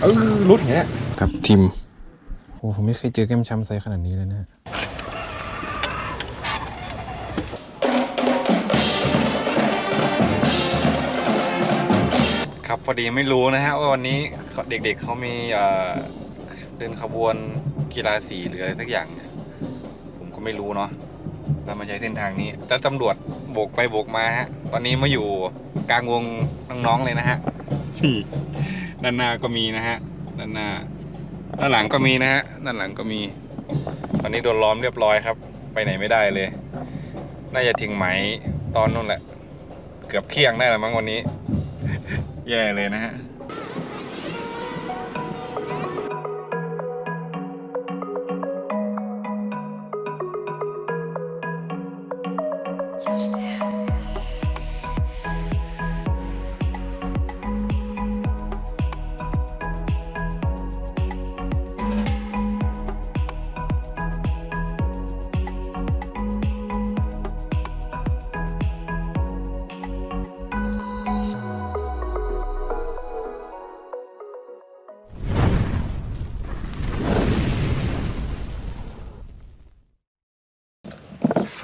เออรุดอย่างเงี้ยครับทีมโอ้ผมไม่เคยเจอแก้มช้ำไซส์ขนาดนี้เลยนะฮะครับพอดีไม่รู้นะฮะว่าวันนี้เขาเด็กๆเขามีเอ่อเดินขบวนกีฬาสีหรืออะไรสักอย่างเนี่ยผมก็ไม่รู้เนาะเรามาใช้เส้นทางนี้แต่ตำรวจโบกไปโบกมาฮะ ตอนนี้มาอยู่กลางวงน้องๆเลยนะฮะนี่ ด้านหน้าก็มีนะฮะ ด้านหน้า ด้านหลังก็มีนะฮะ ด้านหลังก็มี ตอนนี้โดนล้อมเรียบร้อยครับ ไปไหนไม่ได้เลย น่าจะถึงไหมตอนนู้นแหละ เกือบเที่ยงได้แล้วมั้งวันนี้ แย่เลยนะฮะ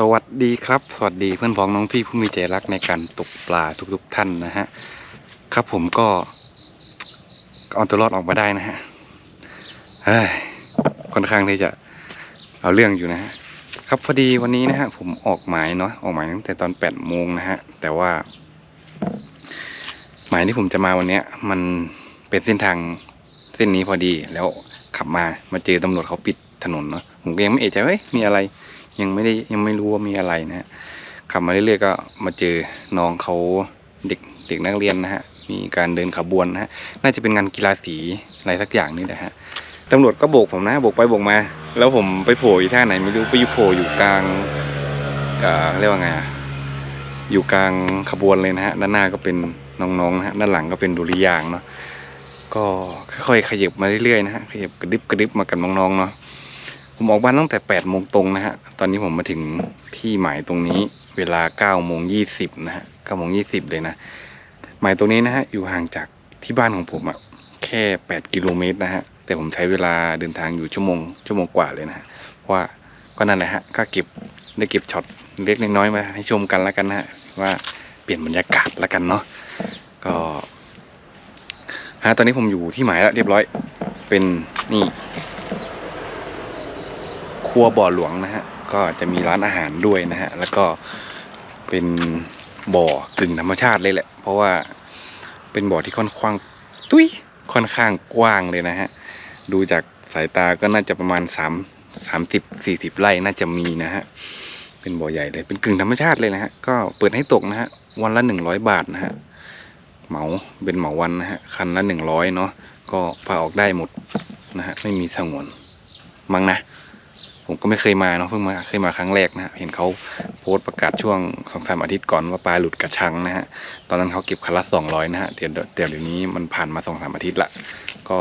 สวัสดีครับ สวัสดีเพื่อนพ้องน้องพี่ผู้มีใจรักในการตกปลาทุกๆท่านนะฮะ ครับผมก็เอาตัวรอดออกมาได้นะฮะเฮ้ค่อนข้างที่จะเอาเรื่องอยู่นะฮะ ครับพอดีวันนี้นะฮะ ผมออกหมายเนาะออกหมายตั้งแต่ตอนแปดโมงนะฮะ แต่ว่า หมายที่ผมจะมาวันเนี้ย มันเป็นเส้นทางเส้นนี้พอดีแล้วขับมามาเจอตำรวจเขาปิดถนนเนาะผมก็ยังไม่เอะใจเฮ้ยมีอะไร ยังไม่ได้ยังไม่รู้ว่ามีอะไรนะฮะขับมาเรื่อยๆก็มาเจอน้องเขาเด็กเด็กนักเรียนนะฮะมีการเดินขบวนนะฮะน่าจะเป็นงานกีฬาสีอะไรสักอย่างนี่แหละฮะตำรวจก็โบกผมนะโบกไปโบกมา แล้วผมไปโผล่อยู่ท่าไหนไม่รู้ไปอยู่โผล่อยู่กลางเอ่อเรียกว่าไงอะอยู่กลางขบวนเลยนะฮะด้านหน้าก็เป็นน้องๆนะฮะด้านหลังก็เป็นดุริยางเนาะก็ค่อยๆขยับมาเรื่อยๆนะฮะขยับกระดึบกระดึบมากับน้องๆเนาะ ผมออกบ้านตั้งแต่8โมงตรงนะฮะ ตอนนี้ผมมาถึงที่หมายตรงนี้ เวลา9โมง20นะฮะ9โมง20เลยนะ หมายตรงนี้นะฮะ อยู่ห่างจากที่บ้านของผมอะแค่ 8 กิโลเมตรนะฮะ แต่ผมใช้เวลาเดินทางอยู่ชั่วโมง ชั่วโมงกว่าเลยนะฮะ เพราะว่าก็นั่นแหละฮะ ก็เก็บได้เก็บช็อตเล็กน้อยมาให้ชมกันแล้วกันนะฮะ ว่าเปลี่ยนบรรยากาศแล้วกันเนาะ ก็ฮะตอนนี้ผมอยู่ที่หมายแล้วเรียบร้อย เป็นนี่ รัวบ่อหลวงนะฮะก็จะมีร้านอาหารด้วยนะฮะแล้วก็เป็นบ่อกึ่งธรรมชาติเลยแหละ เพราะว่าเป็นบ่อที่ค่อนข้างตุ้ยค่อนข้างกว้างเลยนะฮะดูจากสายตาก็น่าจะประมาณสามสามสิบสี่สิบไร่น่าจะมีนะฮะเป็นบ่อใหญ่เลยเป็นกึ่งธรรมชาติเลยนะฮะก็เปิดให้ตกนะฮะวันละหนึ่งร้อยบาทนะฮะเหมาเป็นเหมาวันนะฮะคันละหนึ่งร้อยเนาะก็พาออกได้หมดนะฮะไม่มีสงวนมั้งนะ ผมก็ไม่เคยมาเนาะเพิ่งมาเคยมาครั้งแรกนะฮะเห็นเขาโพสต์ประกาศช่วงสองสามอาทิตย์ก่อนว่าปลาหลุดกระชังนะฮะตอนนั้นเขาเก็บคันละสองร้อยนะฮะเดี๋ยวเดี๋ยวเดี๋ยวนี้มันผ่านมาสองสามอาทิตย์ละก็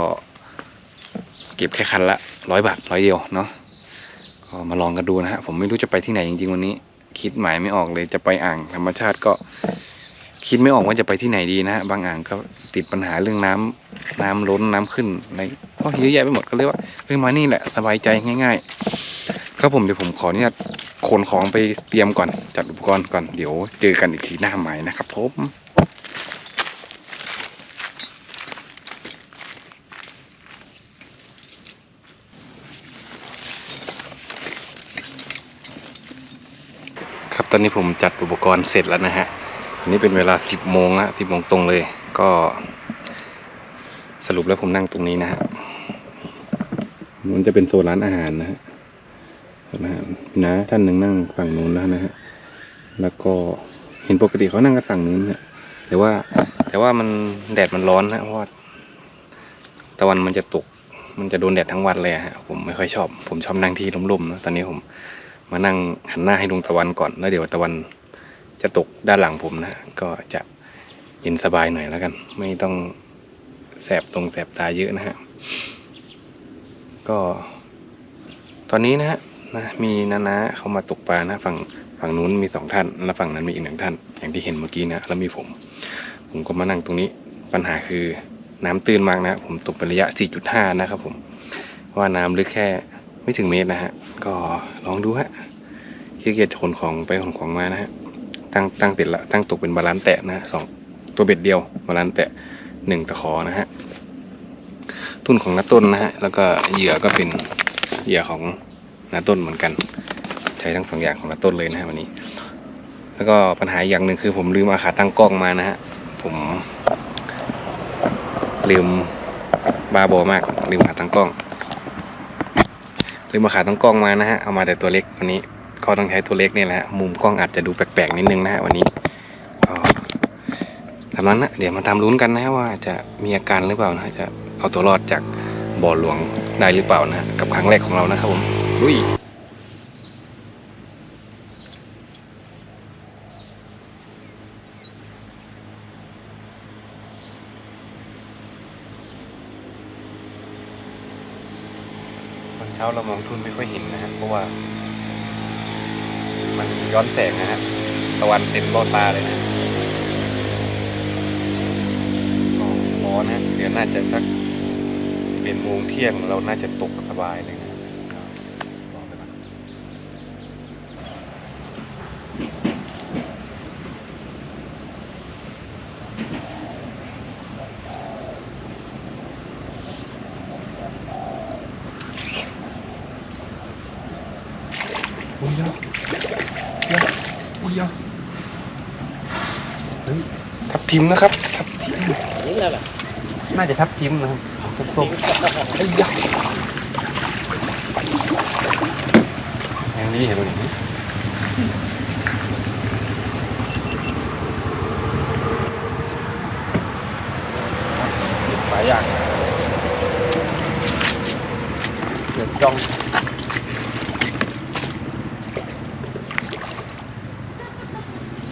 เก็บแค่คันละร้อยบาทร้อยเดียวเนาะก็มาลองกันดูนะฮะผมไม่รู้จะไปที่ไหนจริงๆวันนี้ คิดหมายไม่ออกเลยจะไปอ่างธรรมชาติก็คิดไม่ออกว่าจะไปที่ไหนดีนะฮะบางอ่างก็ติดปัญหาเรื่องน้ำน้ำล้นน้ำขึ้นอะไรก็เยอะแยะไปหมดก็เลยว่าเพิ่งมานี่แหละสบายใจง่าย ๆ ครับผมเดี๋ยวผมขอเนี่ยขนของไปเตรียมก่อนจัดอุปกรณ์ก่อนเดี๋ยวเจอกันอีกทีหน้าใหมายนะครับผมครับตอนนี้ผมจัดอุปกรณ์เสร็จแล้วนะฮะอันนี้เป็นเวลาสิบโมงละสิบโมงตรงเลย ก็สรุปแล้วผมนั่งตรงนี้นะฮะมันจะเป็นโซนร้านอาหารนะฮะ นะฮะนะท่านหนึ่งนั่งฝั่งนู้นแล้วนะฮะแล้วก็เห็นปกติเขานั่งกันฝั่งนู้นนะแต่ว่า แต่ว่ามันแดดมันร้อนนะเพราะตะวันมันจะตก มันจะโดนแดดทั้งวันเลยฮะผมไม่ค่อยชอบ ผมชอบนั่งที่ร่มๆนะตอนนี้ผมมานั่งหันหน้าให้ดวงตะวันก่อนแล้วเดี๋ยวตะวันจะตกด้านหลังผมนะก็จะเย็นสบายหน่อยแล้วกัน ไม่ต้องแสบตรงแสบตาเยอะนะฮะก็ ตอนนี้นะฮะ นะ มีนานาเขามาตกปลานะฝั่งฝั่งนู้นมีสองท่าน แล้วฝั่งนั้นมีอีกหนึ่งท่าน อย่างที่เห็นเมื่อกี้นะ แล้วมีผม ผมก็มานั่งตรงนี้ ปัญหาคือน้ำตื้นมากนะ ผมตกเป็นระยะ 4.5 นะครับผม ว่าน้ำลึกแค่ไม่ถึงเมตรนะฮะ ก็ลองดูฮะขี้เกียจขนของไปขนของมานะฮะ ตั้งตั้งติดละ ตั้งตกเป็นบาลานซ์แตะนะสองตัวเบ็ดเดียว บาลานซ์แตะหนึ่งตะขอนะฮะ ทุนของนาต้นนะฮะ แล้วก็เหยื่อก็เป็นเหยื่อของ นาต้นเหมือนกัน ใช้ทั้งสองอย่างของนาต้นเลยนะฮะวันนี้ แล้วก็ปัญหาอย่างหนึ่งคือผมลืมเอาขาตั้งกล้องมานะฮะผมลืมบาโบมากลืมขาตั้งกล้องลืมมาขาตั้งกล้องมานะฮะเอามาแต่ตัวเล็กวันนี้ก็ต้องใช้ตัวเล็กนี่แหละมุมกล้องอาจจะดูแปลกๆนิดนึงนะฮะวันนี้ก็ตามนั้นนะเดี๋ยวมาตามลุ้นกันนะว่าจะมีอาการหรือเปล่านะจะเอาตัวรอดจากบ่อหลวงได้หรือเปล่านะกับครั้งแรกของเรานะครับผม ลุยตอนเช้าเรามองทุ่นไม่ค่อยเห็นนะฮะเพราะว่า มันย้อนแสงนะฮะตะวันเต็มโลดตาเลยนะร้อนฮะเดี๋ยวน่าจะสักสิบเอ็ดโมงเที่ยงเราน่าจะตกสบายเลยนะก็รอไปก่อนอุ้ยเยอะเยอะอุ้ยเยอะเฮ้ย ทับทิมนะครับทับทิมนี่แหละน่าจะทับทิมนะครับส้มๆไอ้ยยักษ์แางนี้เห็นไหมนี่หลายอย่างเดือดจ้อง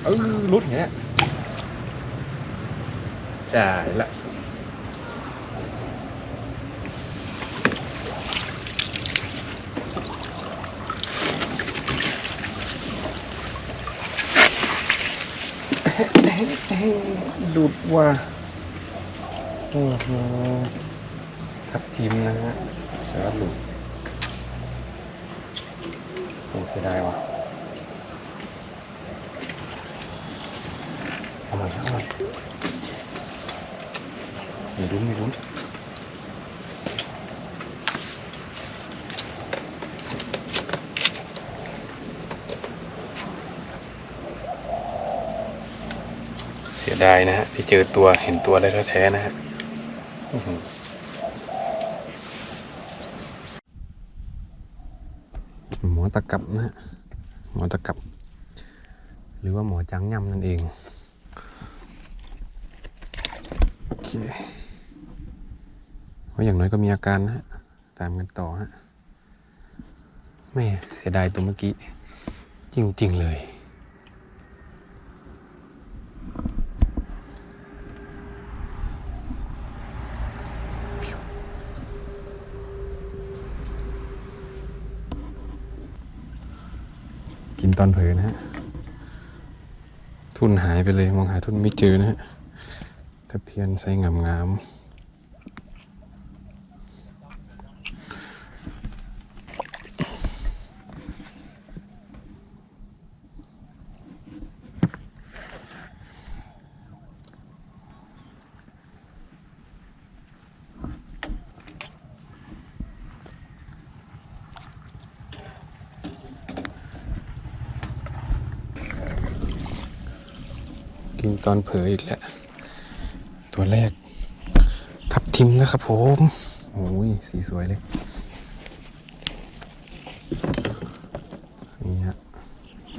เออรุดอย่างเงี้ยจ่ายละ ดูดว่าโอ้โหทับทิมนะฮะแต่ว่าหลุดโอ้เสียดายว่ะเอาใหม่เอาใหม่ไม่รู้ไม่รู้น เสียดายนะฮะที่เจอตัวเห็นตัวอะไรแท้ๆนะฮะอื้อหือหมอตะกับนะฮะหมอตะกับ หรือว่าหมอจังย่ำนั่นเองโอเคว่าอย่างน้อยก็มีอาการนะฮะตามกันต่อฮะแม่เสียดายตัวเมื่อกี้ จริง ๆ เลย กิน ตอนเผลอนะฮะ ทุนหายไปเลยมองหาทุนไม่เจอนะฮะตะเพียนใส่งามงาม กินตอนเผลออีกแล้ว ตัวแรก ทับทิมนะครับผมโอ้ยสีสวยเลย นี่ฮะ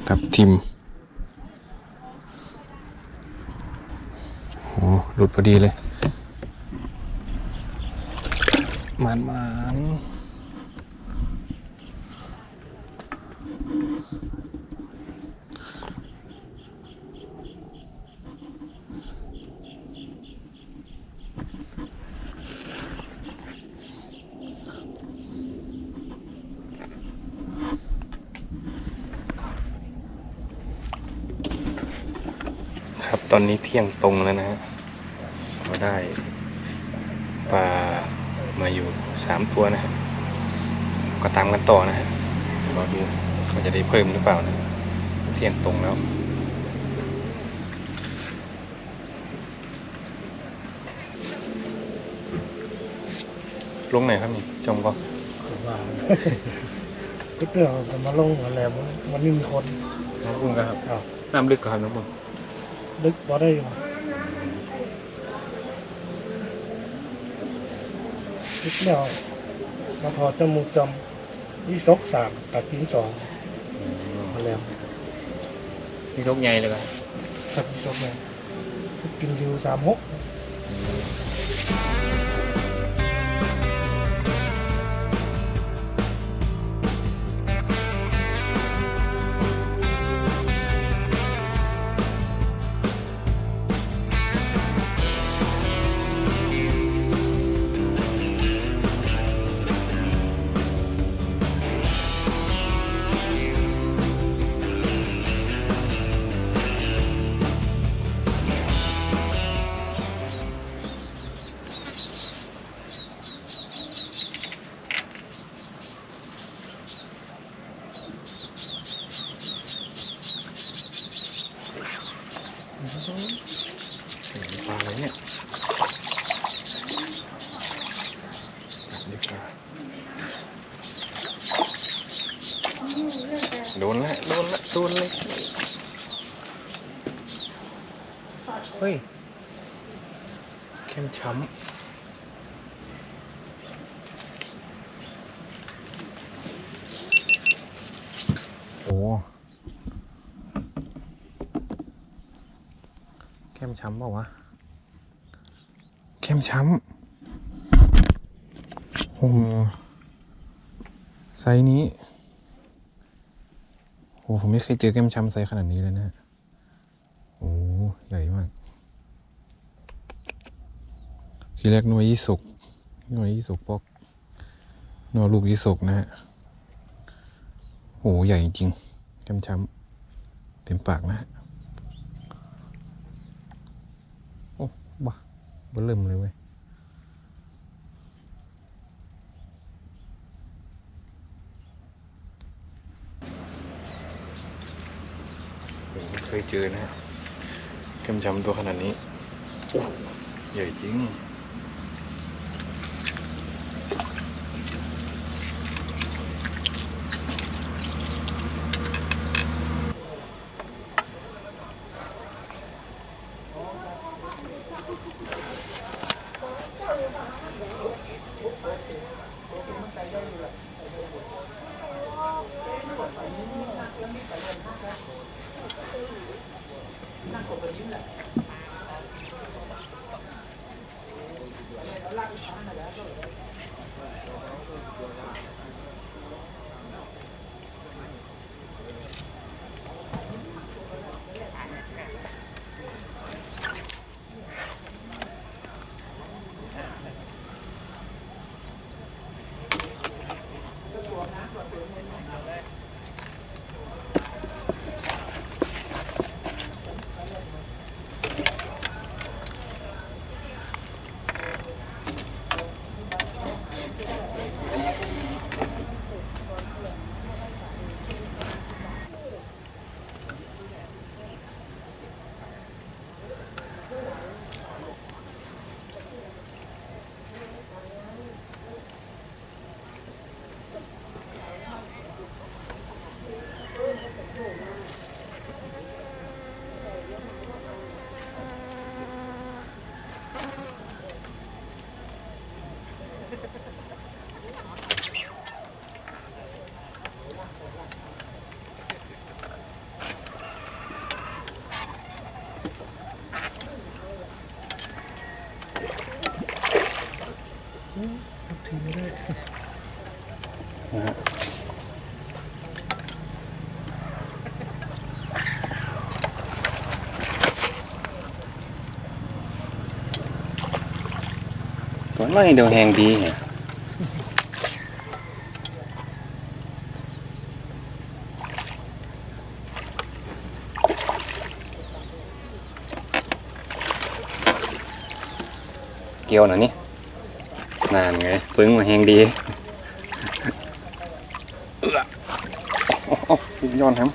ทับทิม โอ้หลุดพอดีเลย มันมันครับ ต อนนี้เที่ยงตรงแล้วนะฮะเราได้ปลามาอยู่สามตัวนะครับก็ตามกันต่อนะฮะรอดูมันจะได้เพิ่มหรือเปล่านะเที่ยงตรงแล้วลงไหนครับนี่จมก็ว่าก็เรื่องจะมาลงอะไรมันมันไม่มีคนน้องบุญครับครับน้ำลึกครับน้องบุญลึกบ่ได้อยู่ลึกแล้วมาถอดจมูกจำยี่สกสามตัดทิ้ง สองมาแล้วนี่ทกใหญ่เลยครับตัดทิ้งสองเลย ช้ำโอ้แก้มช้ำเปล่าวะแก้มช้ำโอ้โหไซนี้โอ้ผมไม่เคยเจอแก้มช้ำไซขนาดนี้เลยนะโอ้ใหญ่มาก ทีแรกหน่วยยี่สุกหน่วยยี่สุกปอกหน่วยลูกยี่สุกนะฮะโอ้ใหญ่จริงๆช้ำช้ำๆเต็มปากนะฮะโอ้บ้าเบอเริ่มเลยเว้ยไม่เคยเจอนะฮะเข้มช้ำตัวขนาดนี้ ใหญ่จริง นั่งกดไปยิ้มแหละ Ha ha ha. ตัวน้อยเดียวแหงดีเนี่ยเกียวหน่อยนี่นานไงปึ้งมาแหงดีเอื้อย้อนครับ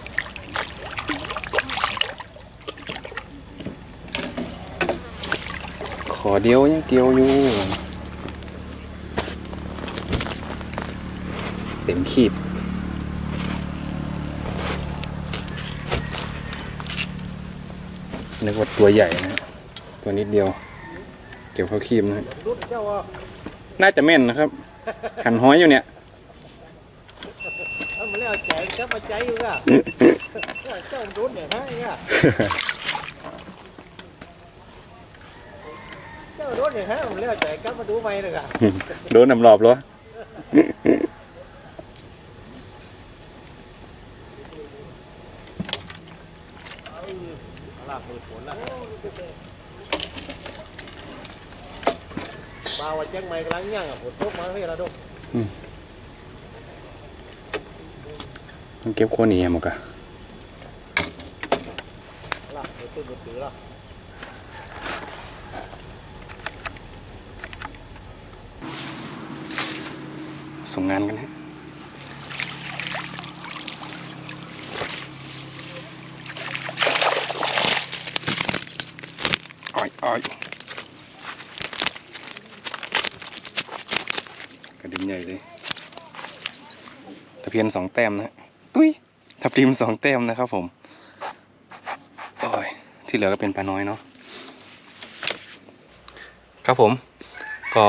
ขอเดียวยังเกี่ยวอยู่ เต็ม ขีบนึกว่าตัวใหญ่นะฮะตัวนิดเดียว เกี่ยวเข้าขีบนะฮะรุ่นเจ้าว่าน่าจะแม่นนะครับ หันห้อยอยู่เนี่ยเอามาแล้วแจกจะมาใจอยู่อะเจ้ารุ่นเนี่ยฮะเนี่ยเจ้ารุ่นเนี่ยฮะมาแล้วแจกก็มาดูไปเลยอะโดนนำรอบเหรอ ลากมือฝ นละมาว่าแจ้งไม่กำลังย่างอะฝนตกมาให้เราดู มันเก็บโคนนี้หมดกะ ลากมือตื้นมือถือละ ส่งงานกันฮะอ้อยอ้อย กระดิ่งใหญ่เลยตะเพียนสองแต้มนะตุ้ยทับทิมสองแต้มนะครับผมโอ้ยที่เหลือก็เป็นปลาน้อยเนาะครับผม ก็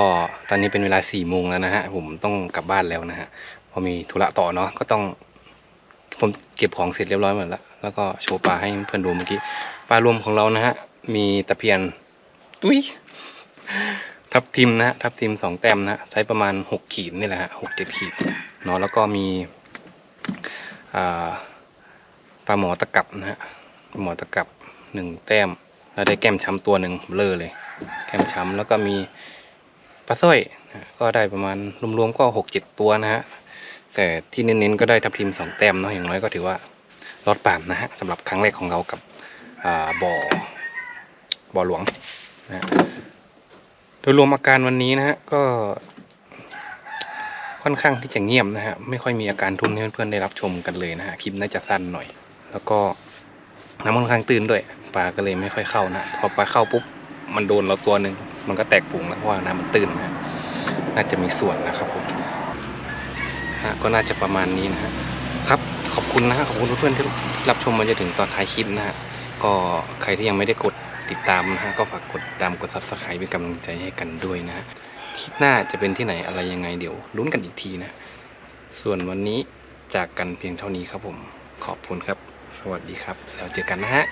ตอนนี้เป็นเวลาสี่โมงแล้วนะฮะผมต้องกลับบ้านแล้วนะฮะพอมีธุระต่อเนาะก็ต้อง ผมเก็บของเสร็จเรียบร้อยหมดแล้ว แล้วก็โชว์ปลาให้เพื่อนดูเมื่อกี้ปลารวมของเรานะฮะมีตะเพียนตุ้ย ทับทิมนะฮะทับทิมสองแต้มนะฮะไซส์ประมาณหกขีดนี่แหละฮะหกเจ็ดขีดเนาะแล้วก็มีปลาหมอตะกับนะฮะปลาหมอตะกับหนึ่งแต้มแล้วได้แก้มช้ำตัวหนึ่งเลอเลย แก้มช้ำแล้วก็มีปลาสร้อยนะก็ได้ประมาณรวมๆก็หกเจ็ดตัวนะฮะแต่ที่เน้นๆก็ได้ทับทิมสองแต้มเนาะอย่างน้อยก็ถือว่ารอดปามนะฮะสำหรับครั้งแรกของเรากับบ่อบ่อหลวงนะฮะ โดยรวมอาการวันนี้นะฮะก็ค่อนข้างที่จะเงียบนะฮะไม่ค่อยมีอาการทุนให้เพื่อนๆได้รับชมกันเลยนะฮะคลิปน่าจะสั้นหน่อย แล้วก็น้ำค่อนข้างตื้นด้วยปลาก็เลยไม่ค่อยเข้านะพอปลาเข้าปุ๊บมันโดนเราตัวหนึ่งมันก็แตกฝูงแล้วเพราะว่าน้ำมันตื้นนะฮะน่าจะมีส่วนนะครับผมฮะก็น่าจะประมาณนี้นะฮะครับขอบคุณนะฮะขอบคุณเพื่อนๆที่รับชมมาจนถึงตอนท้ายคลิปนะฮะก็ใครที่ยังไม่ได้กด ติดตามนะฮะก็ฝากกดติดตามกด subscribe เป็นกำลังใจให้กันด้วยนะฮะคลิปหน้าจะเป็นที่ไหนอะไรยังไงเดี๋ยวลุ้นกันอีกทีนะ ส่วนวันนี้จากกันเพียงเท่านี้ครับผมขอบคุณครับ สวัสดีครับ แล้วเจอกันนะฮะ